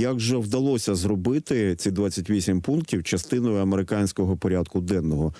Як же вдалося зробити ці 28 пунктів частиною американського порядку денного?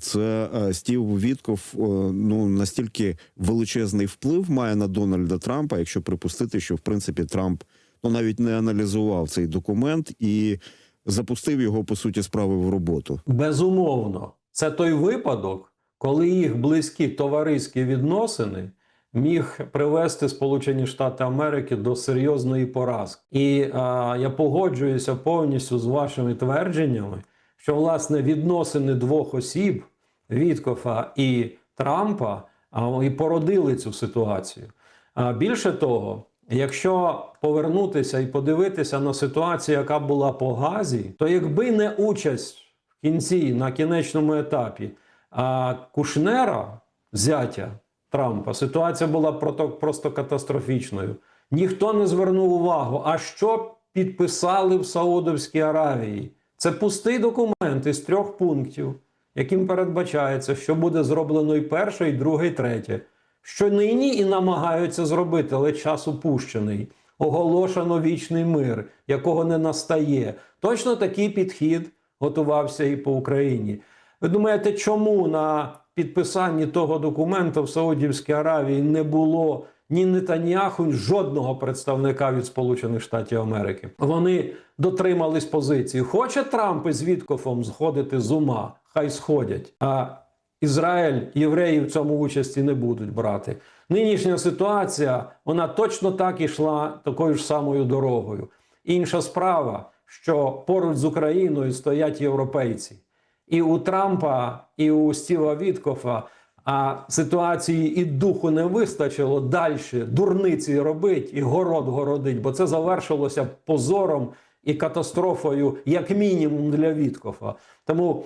Це е, Стів Вітков е, ну настільки величезний вплив має на Дональда Трампа, якщо припустити, що в принципі Трамп ну навіть не аналізував цей документ і запустив його по суті справи в роботу. Безумовно, це той випадок, коли їх близькі товариські відносини міг привести Сполучені Штати Америки до серйозної поразки. І а, я погоджуюся повністю з вашими твердженнями, що власне відносини двох осіб Віткофа і Трампа а, і породили цю ситуацію. А, більше того, Якщо повернутися і подивитися на ситуацію, яка була по Газі, то якби не участь в кінці на кінечному етапі а Кушнера, зятя Трампа, ситуація була просто катастрофічною. Ніхто не звернув увагу. А що підписали в Саудовській Аравії? Це пустий документ із трьох пунктів, яким передбачається, що буде зроблено і перше, і друге, і третє. Що нині і намагаються зробити, але час упущений. Оголошено вічний мир, якого не настає. Точно такий підхід готувався і по Україні. Ви думаєте, чому на підписанні того документу в Саудівській Аравії не було ні Нетаньяху, жодного представника від Сполучених Штатів Америки? Вони дотримались позиції. Хоче Трамп із Віткофом сходити з ума? Хай сходять. А Ізраїль, євреї в цьому участі не будуть брати. Нинішня ситуація вона точно так ішла такою ж самою дорогою. Інша справа, що поруч з Україною стоять європейці. І у Трампа, і у Стіва Віткофа а ситуації і духу не вистачило далі дурниці робить і город городить, бо це завершилося позором і катастрофою, як мінімум, для Віткофа. Тому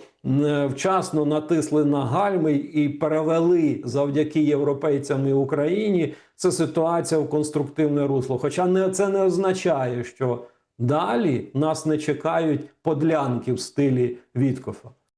вчасно натисли на гальми і перевели завдяки європейцям і Україні цю ситуацію в конструктивне русло. Хоча не це не означає, що далі нас не чекають подлянки в стилі Віткофа.